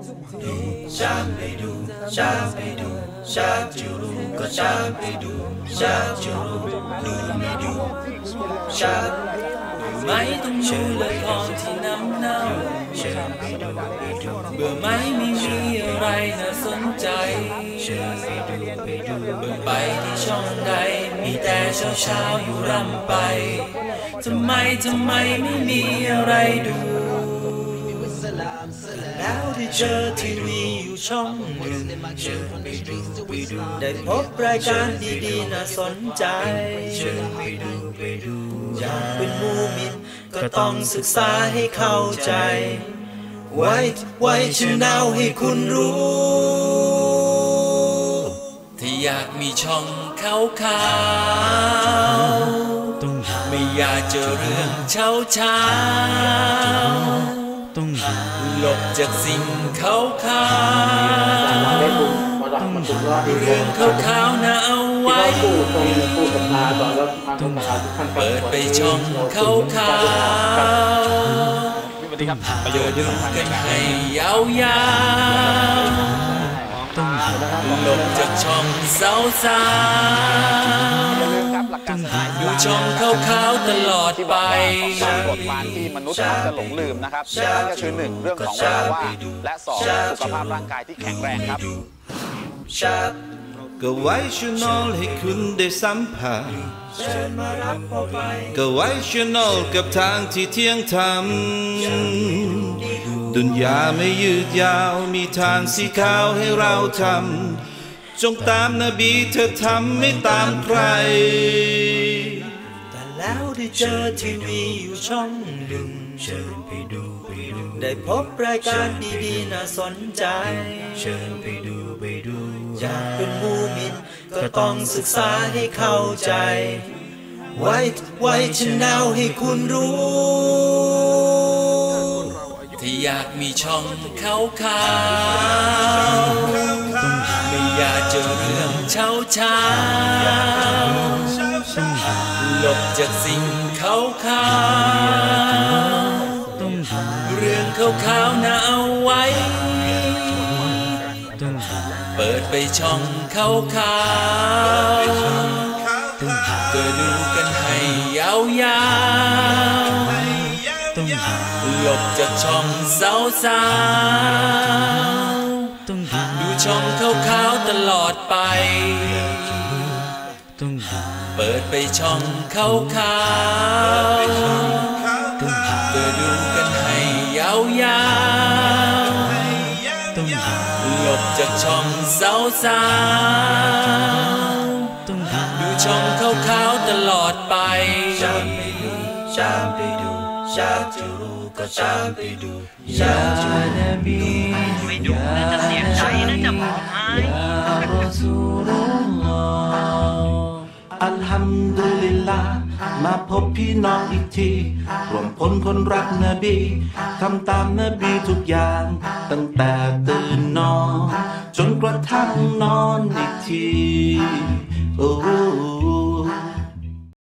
Shabidu, shabidu, shabjuru, ko shabidu, shabjuru, du mi du, shab ไม่ต้องดูละครที่น้ำเน่า shabidu, bidu, เบื่อไหมไม่มีอะไรน่าสนใจ shabidu, bidu, เบื่อไปที่ช่องใดมีแต่เช้าเช้าๆอยู่รำไปทำไมทำไมไม่มีอะไรดู แล้วได้เจอทีวีอยู่ช่องหนึ่ง shabidu, bidu, ได้พบรายการดีๆน่าสนใจ shabidu, bidu, อยากเป็นมูมินก็ต้องศึกษาให้เข้าใจ ไว้ไว้ชแนลให้คุณรู้ที่อยากมีช่องขาวขาวๆไม่อยากเจอเรื่องเช้าเช้า ๆหลบจากสิ่งขาวขาวได้บุญมาดักมันถูกรอดอีกเรื่องขาวขาวน่าเอาไว้ต้องเปิดไปช่องขาวขาวสวัสดีครับประๆโยเดิชน์ที่นสำคัญกันในการให้ยาหลบจากช่องสาวสาอ ช่องขาวๆตลอดที่บไป อกว่าความโกรธมานที่มนุษย์มักจะหลงลืมนะครับนั่นก็คือหนึ่งเรื่องของเวลาว่างและสองสุขภาพร่างกายที่แข็งแรงครับ ก็ไว้ชวนอลให้คุณได้สัมผัสก็ไว้ชวนอลกับทางที่เที่ยงธรรมดุนยาไม่ยืดยาวมีทางสีขาวให้เราทำจงตามนบีเธอทำไม่ตามใคร แต่แล้วได้เจอทีวีอยู่ช่องหนึ่งเชิญไปดูไปดูได้พบรายการดีๆน่าสนใจ เชิญไปดูไปดูอยากเป็นมูมินก็ต้องศึกษาให้เข้าใจไว้ไว้ชแนลให้คุณรู้ที่อยากมีช่องขาวขาวๆไม่อยากเจอเรื่องเช้าเช้าๆ หลบจากสิ่งขาวขาวเรื่องขาวขาวน่าเอาไว้ เปิดไปช่องขาวขาวก็ดูกันให้ยาวๆหลบจากช่องสาวสาวดูช่องขาวขาวตลอดไป เปิดไปช่องเขาขาวเพื่อดูกันให้ยาวยาวต้องหลบจากช่องสาวสาวดูช่องเขาขาวตลอดไปจามไปดูจามไปดูชาจูก็ชามไปดูอยานาบีไปดูแล้วจะเสียใจนะจะบอกให้ อัลฮัมดุลิลลาห์มาพบพี่น้องอีกทีรวมพลคนรักนบีทำตามนบีทุกอย่าง ตั้งแต่ตื่นนอน จนกระทั่งนอนอีกทีโอ้